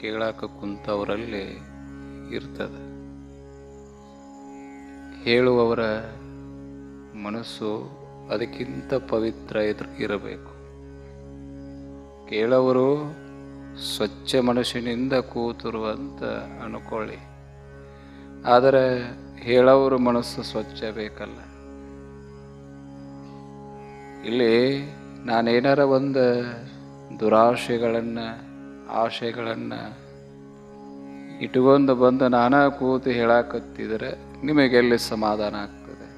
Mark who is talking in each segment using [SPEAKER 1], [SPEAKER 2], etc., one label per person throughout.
[SPEAKER 1] ಕೇಳಾಕ ಕುಂತವರಲ್ಲಿ ಇರ್ತದ. ಹೇಳುವವರ ಮನಸ್ಸು ಅದಕ್ಕಿಂತ ಪವಿತ್ರ ಇರಬೇಕು ಕೇಳವರು ಸ್ವಚ್ಛ ಮನಸ್ಸಿನಿಂದ ಕೂತರು ಅಂತ ಅನ್ಕೊಳ್ಳಿ. ಆದರೆ ಹೇಳೋರ ಮನಸ್ಸು ಸ್ವಚ್ಛ ಬೇಕಲ್ಲ. ಇಲ್ಲಿ ನಾನೇನಾರ ಒಂದು ದುರಾಶೆಗಳನ್ನು ಆಶೆಗಳನ್ನು ಇಟ್ಕೊಂಡು ಬಂದು ನಾನಾ ಕೂತು ಹೇಳಾಕತ್ತಿದ್ರೆ ನಿಮಗೆಲ್ಲಿ ಸಮಾಧಾನ ಆಗ್ತದೆ?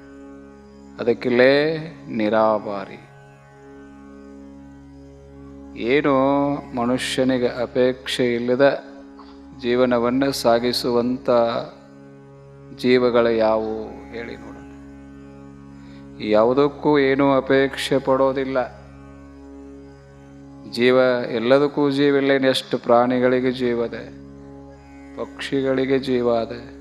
[SPEAKER 1] ಅದಕ್ಕಿಲ್ಲೇ ನಿರಾಬಾರಿ. ಏನು ಮನುಷ್ಯನಿಗೆ ಅಪೇಕ್ಷೆ ಇಲ್ಲದ ಜೀವನವನ್ನು ಸಾಗಿಸುವಂಥ ಜೀವಗಳು ಯಾವುವು? ಹೇಳಿ ನೋಡೋಣ. ಯಾವುದಕ್ಕೂ ಏನೂ ಅಪೇಕ್ಷೆ ಪಡೋದಿಲ್ಲ. ಜೀವ ಎಲ್ಲದಕ್ಕೂ ಜೀವ ಇಲ್ಲ ಎಷ್ಟು ಪ್ರಾಣಿಗಳಿಗೆ ಜೀವದೆ ಪಕ್ಷಿಗಳಿಗೆ ಜೀವ ಅದೆ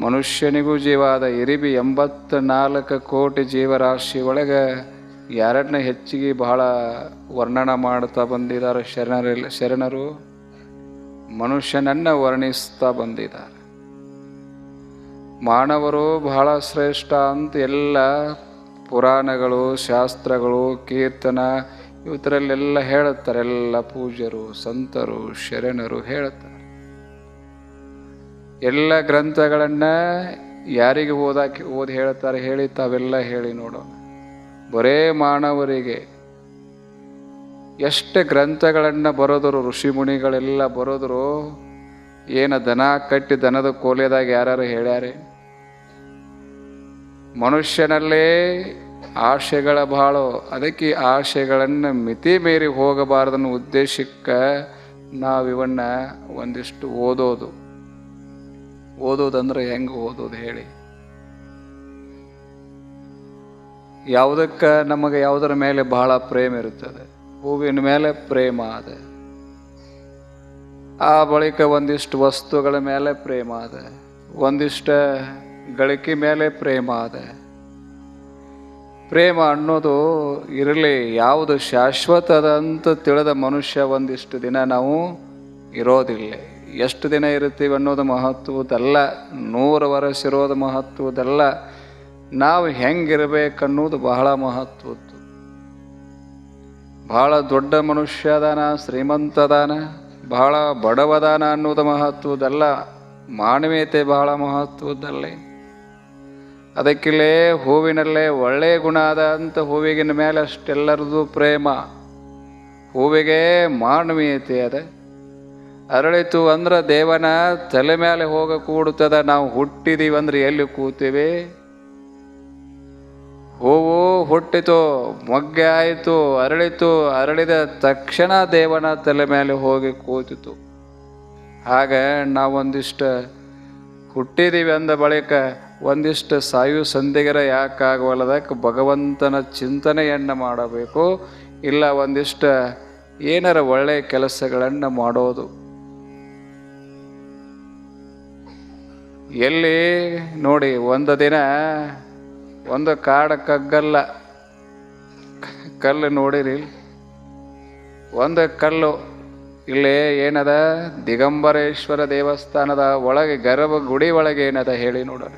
[SPEAKER 1] ಮನುಷ್ಯನಿಗೂ ಜೀವ ಅದ ಇರಿಬಿ ಎಂಬತ್ತ ನಾಲ್ಕು ಕೋಟಿ ಜೀವರಾಶಿ ಒಳಗೆ ಯಾರನ್ನ ಹೆಚ್ಚಿಗೆ ಬಹಳ ವರ್ಣನ ಮಾಡ್ತಾ ಬಂದಿದ್ದಾರೆ ಶರಣರಿಲ್ಲ ಶರಣರು. ಮನುಷ್ಯನನ್ನ ವರ್ಣಿಸ್ತಾ ಬಂದಿದ್ದಾರೆ. ಮಾನವರು ಬಹಳ ಶ್ರೇಷ್ಠ ಅಂತ ಎಲ್ಲ ಪುರಾಣಗಳು, ಶಾಸ್ತ್ರಗಳು, ಕೀರ್ತನ ಇವತ್ತರಲ್ಲೆಲ್ಲ ಹೇಳುತ್ತಾರೆ, ಎಲ್ಲ ಪೂಜ್ಯರು, ಸಂತರು, ಶರಣರು ಹೇಳುತ್ತಾರೆ. ಎಲ್ಲ ಗ್ರಂಥಗಳನ್ನ ಯಾರಿಗೆ ಓದಾಕಿ ಓದಿ ಹೇಳ್ತಾರೆ ಹೇಳಿ, ತಾವೆಲ್ಲ ಹೇಳಿ ನೋಡೋಣ. ಬರೇ ಮಾನವರಿಗೆ ಎಷ್ಟು ಗ್ರಂಥಗಳನ್ನು ಬರೋದರು, ಋಷಿಮುನಿಗಳೆಲ್ಲ ಬರೋದರು, ಏನು ದನ ಕಟ್ಟಿ ದನದ ಕೋಲೆದಾಗ ಯಾರು ಹೇಳ್ಯಾರೆ? ಮನುಷ್ಯನಲ್ಲೇ ಆಶೆಗಳ ಭಾಳ. ಅದಕ್ಕೆ ಆಶೆಗಳನ್ನು ಮಿತಿ ಮೀರಿ ಹೋಗಬಾರ್ದನ್ನೋ ಉದ್ದೇಶಕ್ಕೆ ನಾವಿವನ್ನ ಒಂದಿಷ್ಟು ಓದೋದು. ಓದೋದಂದ್ರೆ ಹೆಂಗೆ ಓದೋದು ಹೇಳಿ. ಯಾವುದಕ್ಕೆ ನಮಗೆ ಯಾವುದರ ಮೇಲೆ ಬಹಳ ಪ್ರೇಮ ಇರುತ್ತದೆ. ಹೂವಿನ ಮೇಲೆ ಪ್ರೇಮ ಅದ. ಆ ಬಳಿಕ ಒಂದಿಷ್ಟು ವಸ್ತುಗಳ ಮೇಲೆ ಪ್ರೇಮ ಅದ. ಒಂದಿಷ್ಟು ಗಳಿಕೆ ಮೇಲೆ ಪ್ರೇಮ ಅದ. ಪ್ರೇಮ ಅನ್ನೋದು ಇರಲಿ, ಯಾವುದು ಶಾಶ್ವತದ ಅಂತ ತಿಳಿದ ಮನುಷ್ಯ ಒಂದಿಷ್ಟು ದಿನ ನಾವು ಇರೋದಿಲ್ಲ ಎಷ್ಟು ದಿನ ಇರ್ತೀವಿ ಅನ್ನೋದು ಮಹತ್ವದಲ್ಲ ನೂರು ವರ್ಷ ಇರೋದು ಮಹತ್ವದಲ್ಲ ನಾವು ಹೆಂಗಿರ್ಬೇಕನ್ನೋದು ಬಹಳ ಮಹತ್ವದ್ದು. ಬಹಳ ದೊಡ್ಡ ಮನುಷ್ಯ ಅದಾನ, ಶ್ರೀಮಂತ ಅದಾನ, ಬಹಳ ಬಡವದಾನ ಅನ್ನೋದು ಮಹತ್ವದಲ್ಲ ಮಾನವೀಯತೆ ಬಹಳ ಮಹತ್ವದಲ್ಲೇ ಅದಕ್ಕಿಲ್ಲೇ ಹೂವಿನಲ್ಲೇ ಒಳ್ಳೆಯ ಗುಣ ಅಂತ ಹೂವಿಗಿನ ಮೇಲೆ ಅಷ್ಟೆಲ್ಲರದು ಪ್ರೇಮ. ಹೂವಿಗೆ ಮಾನವೀಯತೆ ಅದ. ಅರಳಿತು ಅಂದ್ರೆ ದೇವನ ತಲೆ ಮೇಲೆ ಹೋಗ ಕೂಡುತ್ತದ. ನಾವು ಹುಟ್ಟಿದೀವಿ ಅಂದ್ರೆ ಎಲ್ಲಿ ಕೂತೀವಿ? ಹೂವು ಹುಟ್ಟಿತು, ಮೊಗ್ಗೆ ಆಯಿತು, ಅರಳಿತು, ಅರಳಿದ ತಕ್ಷಣ ದೇವನ ತಲೆ ಮೇಲೆ ಹೋಗಿ ಕೂತಿತು. ಹಾಗೆ ನಾವೊಂದಿಷ್ಟು ಹುಟ್ಟಿದೀವಿ ಅಂದ ಬಳಿಕ ಒಂದಿಷ್ಟು ಸಾಯು ಸಂಧಿಗರ ಯಾಕಾಗವಲ್ಲದಕ್ಕೆ ಭಗವಂತನ ಚಿಂತನೆಯನ್ನು ಮಾಡಬೇಕು, ಇಲ್ಲ ಒಂದಿಷ್ಟು ಏನಾರ ಒಳ್ಳೆಯ ಕೆಲಸಗಳನ್ನು ಮಾಡೋದು. ಎಲ್ಲಿ ನೋಡಿ, ಒಂದು ದಿನ ಒಂದು ಕಾಡ ಕಗ್ಗಲ್ಲ. ಕಲ್ಲು ನೋಡಿರಿ ಒಂದು ಕಲ್ಲು ಇಲ್ಲಿ ಏನದ, ದಿಗಂಬರೇಶ್ವರ ದೇವಸ್ಥಾನದ ಒಳಗೆ ಗರ್ಭ ಗುಡಿ ಒಳಗೆ ಏನದ ಹೇಳಿ ನೋಡೋಣ.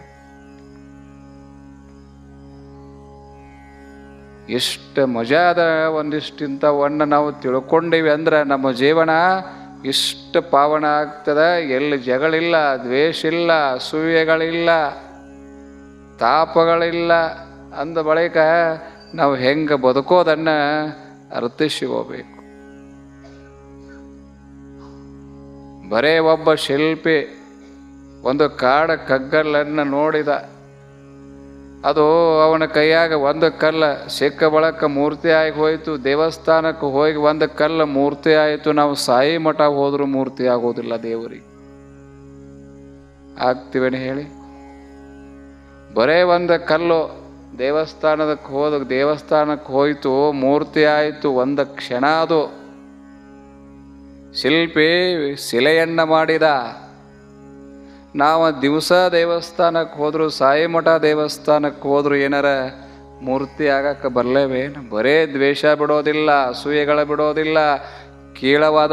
[SPEAKER 1] ಎಷ್ಟು ಮಜಾದ ಒಂದಿಷ್ಟಿಂಥವನ್ನ ನಾವು ತಿಳ್ಕೊಂಡಿವಿ ಅಂದ್ರೆ ನಮ್ಮ ಜೀವನ ಇಷ್ಟು ಪಾವನ ಆಗ್ತದೆ. ಎಲ್ಲಿ ಜಗಳಿಲ್ಲ ದ್ವೇಷ ಇಲ್ಲ ಅಸೂಯೆಗಳಿಲ್ಲ ತಾಪಗಳಿಲ್ಲ ಅಂದ ಬಳಿಕ ನಾವು ಹೆಂಗೆ ಬದುಕೋದನ್ನು ಅರ್ಥಿಸಿಕೋಬೇಕು. ಬರೇ ಒಬ್ಬ ಶಿಲ್ಪಿ ಒಂದು ಕಾಡ ಕಗ್ಗಲನ್ನು ನೋಡಿದ. ಅದು ಅವನ ಕೈಯಾಗ ಒಂದು ಕಲ್ಲ ಸಿಕ್ಕ ಬಳಕ ಮೂರ್ತಿ ಆಗಿ ಹೋಯಿತು, ದೇವಸ್ಥಾನಕ್ಕೆ ಹೋಗಿ ಒಂದು ಕಲ್ಲ ಮೂರ್ತಿ ಆಯಿತು, ನಾವು ಸಾಯಿ ಮಠ ಹೋದರೂ ಮೂರ್ತಿ ಆಗೋದಿಲ್ಲ ದೇವರಿಗೆ. ಆಗ್ತೀವೇನು ಹೇಳಿ? ಬರೇ ಒಂದು ಕಲ್ಲು ದೇವಸ್ಥಾನದಕ್ಕೆ ಹೋದ, ದೇವಸ್ಥಾನಕ್ಕೆ ಹೋಯಿತು, ಮೂರ್ತಿ ಆಯಿತು, ಒಂದು ಕ್ಷಣ ಅದು. ಶಿಲ್ಪಿ, ಶಿಲೆಯನ್ನು ಮಾಡಿದ. ನಾವು ದಿವಸ ದೇವಸ್ಥಾನಕ್ಕೆ ಹೋದರೂ, ಸಾಯಿ ಮಠ ದೇವಸ್ಥಾನಕ್ಕೆ ಹೋದರೂ ಏನಾರ ಮೂರ್ತಿ ಆಗಕ್ಕೆ ಬರಲೇವೇನು? ಬರೇ ದ್ವೇಷ ಬಿಡೋದಿಲ್ಲ, ಅಸೂಯೆಗಳ ಬಿಡೋದಿಲ್ಲ, ಕೀಳವಾದ